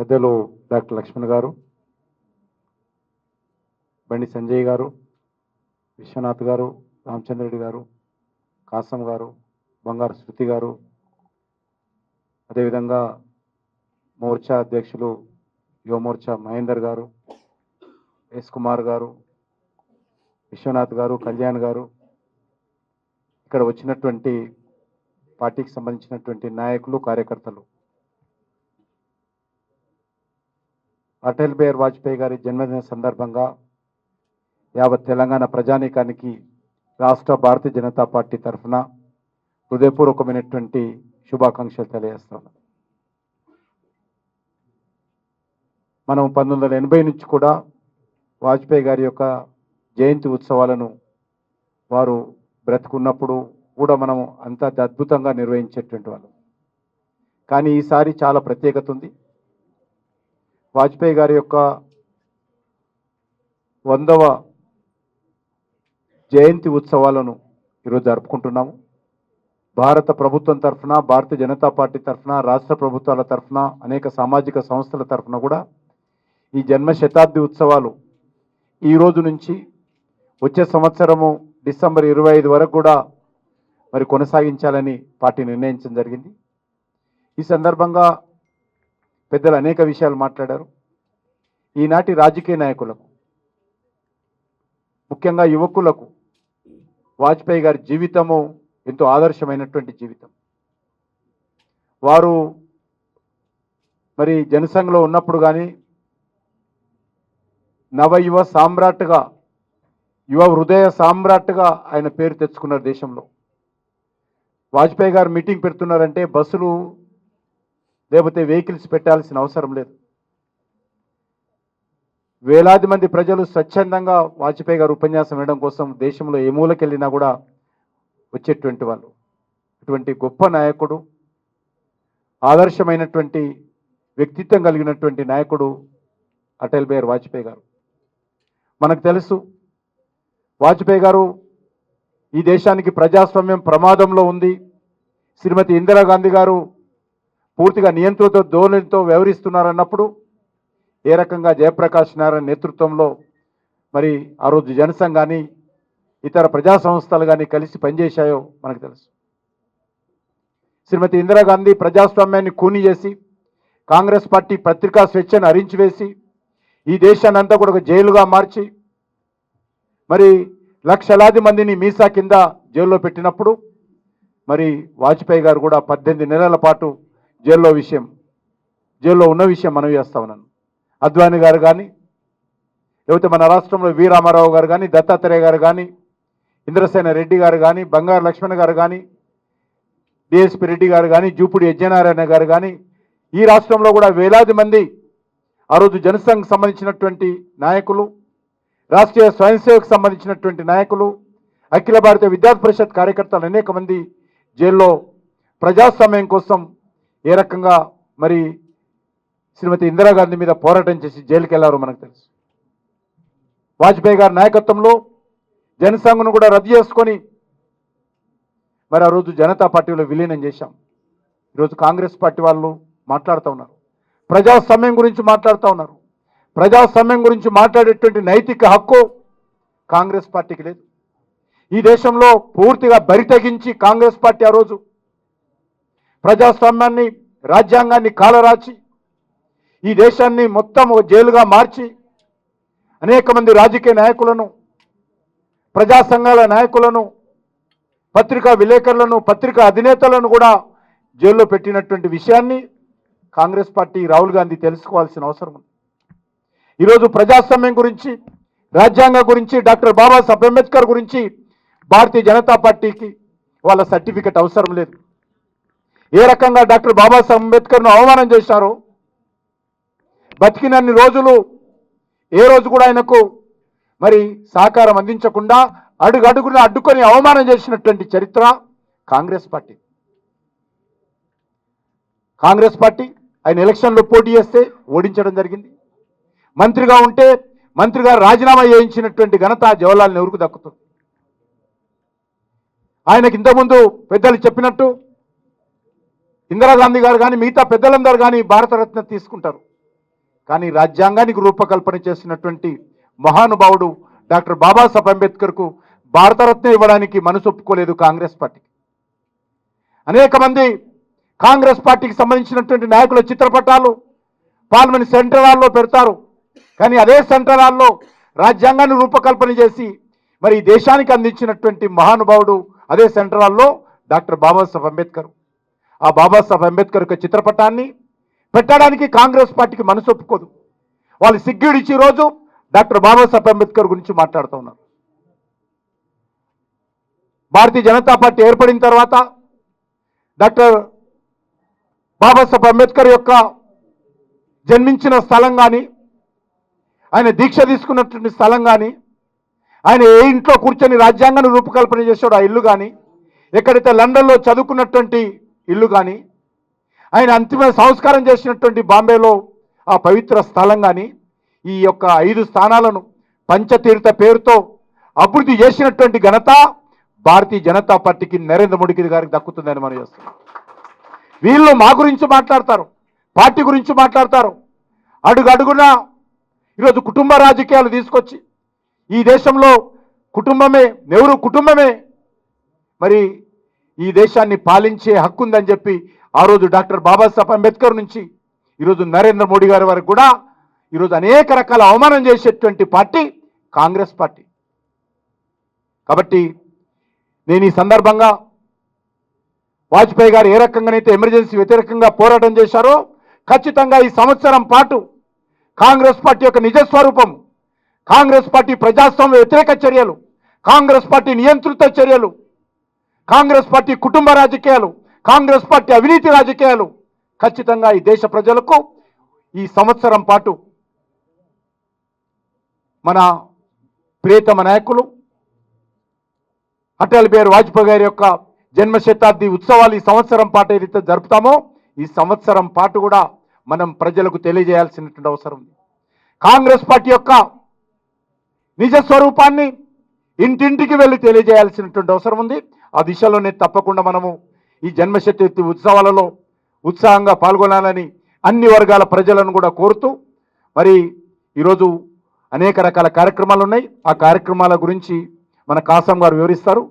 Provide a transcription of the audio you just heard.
పెద్దలు డాక్టర్ లక్ష్మణ్ గారు బండి సంజయ్ గారు విశ్వనాథ్ గారు రామచంద్రెడ్డి గారు కాసం గారు బంగారు శృతి గారు అదేవిధంగా మోర్చా అధ్యక్షులు యువ మోర్చా మహేందర్ గారు ఎస్ కుమార్ గారు విశ్వనాథ్ గారు కళ్యాణ్ గారు ఇక్కడ వచ్చినటువంటి పార్టీకి సంబంధించినటువంటి నాయకులు కార్యకర్తలు. అటల్ బిహారీ వాజ్పేయి గారి జన్మదిన సందర్భంగా యావత్ తెలంగాణ ప్రజానీకానికి రాష్ట్ర భారతీయ జనతా పార్టీ తరఫున హృదయపూర్వకమైనటువంటి శుభాకాంక్షలు తెలియజేస్తాను మనం పంతొమ్మిది వందల ఎనభై నుంచి కూడా వాజ్పేయి గారి యొక్క జయంతి ఉత్సవాలను వారు బ్రతుకున్నప్పుడు కూడా మనం అంత అద్భుతంగా నిర్వహించేటువంటి వాళ్ళం. కానీ ఈసారి చాలా ప్రత్యేకత ఉంది. వాజ్పేయి గారి యొక్క వందవ జయంతి ఉత్సవాలను ఈరోజు జరుపుకుంటున్నాము. భారత ప్రభుత్వం తరఫున భారతీయ జనతా పార్టీ తరఫున రాష్ట్ర ప్రభుత్వాల తరఫున అనేక సామాజిక సంస్థల తరఫున కూడా ఈ జన్మ శతాబ్ది ఉత్సవాలు ఈ రోజు నుంచి వచ్చే సంవత్సరము డిసెంబర్ ఇరవై ఐదు వరకు కూడా మరి కొనసాగించాలని పార్టీ నిర్ణయించడం జరిగింది. ఈ సందర్భంగా పెద్దలు అనేక విషయాలు మాట్లాడారు. ఈనాటి రాజకీయ నాయకులకు ముఖ్యంగా యువకులకు వాజ్పేయి గారి జీవితము ఎంతో ఆదర్శమైనటువంటి జీవితం. వారు మరి జనసంఘలో ఉన్నప్పుడు కానీ నవ యువ సామ్రాట్గా యువ హృదయ సామ్రాట్గా ఆయన పేరు తెచ్చుకున్నారు దేశంలో. వాజ్పేయి గారు మీటింగ్ పెడుతున్నారంటే బస్సులు లేకపోతే వెహికల్స్ పెట్టాల్సిన అవసరం లేదు. వేలాది మంది ప్రజలు స్వచ్ఛందంగా వాజ్పేయి గారు ఉపన్యాసం వినడం కోసం దేశంలో ఏ మూలకెళ్ళినా కూడా వచ్చేటువంటి వాళ్ళు. ఇటువంటి గొప్ప నాయకుడు ఆదర్శమైనటువంటి వ్యక్తిత్వం కలిగినటువంటి నాయకుడు అటల్ బిహారీ వాజ్పేయి గారు. మనకు తెలుసు వాజ్పేయి గారు ఈ దేశానికి ప్రజాస్వామ్యం ప్రమాదంలో ఉంది. శ్రీమతి ఇందిరాగాంధీ గారు పూర్తిగా నియంత్రిత ధోరణితో వ్యవహరిస్తున్నారన్నప్పుడు ఏ రకంగా జయప్రకాష్ నారాయణ నేతృత్వంలో మరి ఆ రోజు జనసంఘ్ కానీ ఇతర ప్రజా సంస్థలు కానీ కలిసి పనిచేశాయో మనకు తెలుసు. శ్రీమతి ఇందిరాగాంధీ ప్రజాస్వామ్యాన్ని కూని చేసి కాంగ్రెస్ పార్టీ పత్రికా స్వేచ్ఛను అరించివేసి ఈ దేశాన్ని అంతా కూడా ఒక జైలుగా మార్చి మరి లక్షలాది మందిని మీసా కింద జైల్లో పెట్టినప్పుడు మరి వాజ్పేయి గారు కూడా పద్దెనిమిది నెలల పాటు జైల్లో విషయం జైల్లో ఉన్న విషయం మనవి చేస్తా ఉన్నాను. అద్వాని గారు కానీ లేకపోతే మన రాష్ట్రంలో వి రామారావు గారు కానీ దత్తాత్రేయ గారు కానీ ఇంద్రసేన రెడ్డి గారు కానీ బంగారు లక్ష్మణ్ గారు కానీ డిఎస్పి రెడ్డి గారు కానీ జూపుడి యజ్ఞనారాయణ గారు కానీ ఈ రాష్ట్రంలో కూడా వేలాది మంది ఆ రోజు జనసంఘ్ సంబంధించినటువంటి నాయకులు రాష్ట్రీయ స్వయం సేవకు సంబంధించినటువంటి నాయకులు అఖిల భారతీయ విద్యార్థి పరిషత్ కార్యకర్తలు అనేక మంది జైల్లో ప్రజాస్వామ్యం కోసం ఏ రకంగా మరి శ్రీమతి ఇందిరాగాంధీ మీద పోరాటం చేసి జైలుకి వెళ్ళారో మనకు తెలుసు. వాజ్పేయి గారి నాయకత్వంలో జనసంఘను కూడా రద్దు చేసుకొని మరి ఆ రోజు జనతా పార్టీలో విలీనం చేశాం. ఈరోజు కాంగ్రెస్ పార్టీ వాళ్ళు మాట్లాడుతూ ఉన్నారు. ప్రజాస్వామ్యం గురించి మాట్లాడుతూ ఉన్నారు. ప్రజాస్వామ్యం గురించి మాట్లాడేటువంటి నైతిక హక్కు కాంగ్రెస్ పార్టీకి లేదు. ఈ దేశంలో పూర్తిగా బరితెగించి కాంగ్రెస్ పార్టీ ఆ రోజు ప్రజాస్వామ్యాన్ని రాజ్యాంగాన్ని కాలరాచి ఈ దేశాన్ని మొత్తం ఒక జైలుగా మార్చి అనేక మంది రాజకీయ నాయకులను ప్రజా సంఘాల నాయకులను పత్రికా విలేకరులను పత్రికా అధినేతలను కూడా జైల్లో పెట్టినటువంటి విషయాన్ని కాంగ్రెస్ పార్టీ రాహుల్ గాంధీ తెలుసుకోవాల్సిన అవసరం ఉంది. ఈరోజు ప్రజాస్వామ్యం గురించి రాజ్యాంగం గురించి డాక్టర్ బాబాసాహెబ్ అంబేద్కర్ గురించి భారతీయ జనతా పార్టీకి వాళ్ళ సర్టిఫికెట్ అవసరం లేదు. ఏ రకంగా డాక్టర్ బాబాసాహెబ్ అంబేద్కర్ను అవమానం చేశారు? బతికినన్ని రోజులు ఏ రోజు కూడా ఆయనకు మరి సహకారం అందించకుండా అడుగడుగున అడ్డుకొని అవమానం చేసినటువంటి చరిత్ర కాంగ్రెస్ పార్టీ. కాంగ్రెస్ పార్టీ ఆయన ఎలక్షన్లో పోటీ చేస్తే ఓడించడం జరిగింది. మంత్రిగా ఉంటే మంత్రిగా రాజీనామా చేయించినటువంటి ఘనత జవహర్లాల్ నెహ్రూకు దక్కుతుంది. ఆయనకి ఇంతకుముందు పెద్దలు చెప్పినట్టు ఇందిరాగాంధీ గారు కానీ మిగతా పెద్దలందరూ కానీ భారతరత్న తీసుకుంటారు. కానీ రాజ్యాంగానికి రూపకల్పన చేసినటువంటి మహానుభావుడు డాక్టర్ బాబాసాహెబ్ అంబేద్కర్కు భారతరత్న ఇవ్వడానికి మనసు ఒప్పుకోలేదు కాంగ్రెస్ పార్టీ అనేక మంది కాంగ్రెస్ పార్టీకి సంబంధించినటువంటి నాయకుల చిత్రపటాలు పార్లమెంట్ సెంటర్ హాల్లో పెడతారు. కానీ అదే సెంటర్ హాల్లో రాజ్యాంగాన్ని రూపకల్పన చేసి మరి ఈ దేశానికి అందించినటువంటి మహానుభావుడు అదే సెంటర్ హాల్లో డాక్టర్ బాబాసాహెబ్ అంబేద్కర్. ఆ బాబాసాహెబ్ అంబేద్కర్ యొక్క చిత్రపటాన్ని పెట్టడానికి కాంగ్రెస్ పార్టీకి మనసు ఒప్పుకోదు. వాళ్ళు సిగ్గుడిచి రోజు డాక్టర్ బాబాసాహెబ్ అంబేద్కర్ గురించి మాట్లాడుతూ ఉన్నారు. భారతీయ జనతా పార్టీ ఏర్పడిన తర్వాత డాక్టర్ బాబాసాహెబ్ అంబేద్కర్ యొక్క జన్మించిన స్థలం కానీ ఆయన దీక్ష తీసుకున్నటువంటి స్థలం కానీ ఆయన ఏ ఇంట్లో కూర్చొని రాజ్యాంగాన్ని రూపకల్పన చేశాడో ఆ ఇల్లు కానీ ఎక్కడైతే లండన్లో చదువుకున్నటువంటి ఇల్లు కానీ ఆయన అంతిమ సంస్కారం చేసినటువంటి బాంబేలో ఆ పవిత్ర స్థలం కానీ ఈ యొక్క ఐదు స్థానాలను పంచతీర్థ పేరుతో అభివృద్ధి చేసినటువంటి ఘనత భారతీయ జనతా పార్టీకి నరేంద్ర మోడీ గారికి దక్కుతుందని మనం చేస్తున్నాం. వీళ్ళు మా గురించి మాట్లాడతారు పార్టీ గురించి మాట్లాడతారు. అడుగడుగున ఈరోజు కుటుంబ రాజకీయాలు తీసుకొచ్చి ఈ దేశంలో కుటుంబమే నెహ్రూ కుటుంబమే. మరి ఈ దేశాన్ని పాలించే హక్కు ఉందని చెప్పి ఆ రోజు డాక్టర్ బాబాసాహెబ్ అంబేద్కర్ నుంచి ఈరోజు నరేంద్ర మోడీ గారి వరకు కూడా ఈరోజు అనేక రకాల అవమానం చేసేటువంటి పార్టీ కాంగ్రెస్ పార్టీ. కాబట్టి నేను ఈ సందర్భంగా వాజ్పేయి గారు ఏ రకంగానైతే ఎమర్జెన్సీ వ్యతిరేకంగా పోరాటం చేశారో ఖచ్చితంగా ఈ సంవత్సరం పాటు కాంగ్రెస్ పార్టీ యొక్క నిజస్వరూపం కాంగ్రెస్ పార్టీ ప్రజాస్వామ్య వ్యతిరేక చర్యలు కాంగ్రెస్ పార్టీ నియంత్రిత చర్యలు కాంగ్రెస్ పార్టీ కుటుంబ రాజకీయాలు కాంగ్రెస్ పార్టీ అవినీతి రాజకీయాలు. ఖచ్చితంగా ఈ దేశ ప్రజలకు ఈ సంవత్సరం పాటు మన ప్రియతమ నాయకులు అటల్ బిహారీ వాజ్పేయి గారి యొక్క జన్మ శతాబ్ది ఉత్సవాలు ఈ సంవత్సరం పాటు ఏదైతే జరుపుతామో ఈ సంవత్సరం పాటు కూడా మనం ప్రజలకు తెలియజేయాల్సినటువంటి అవసరం ఉంది. కాంగ్రెస్ పార్టీ యొక్క నిజ స్వరూపాన్ని ఇంటింటికి వెళ్ళి తెలియజేయాల్సినటువంటి అవసరం ఉంది. ఆ దిశలోనే తప్పకుండా మనము ఈ జన్మ శతాబ్ది ఉత్సవాలలో ఉత్సాహంగా పాల్గొనాలని అన్ని వర్గాల ప్రజలను కూడా కోరుతూ మరి ఈరోజు అనేక రకాల కార్యక్రమాలు ఉన్నాయి. ఆ కార్యక్రమాల గురించి మన కాసం గారు వివరిస్తారు.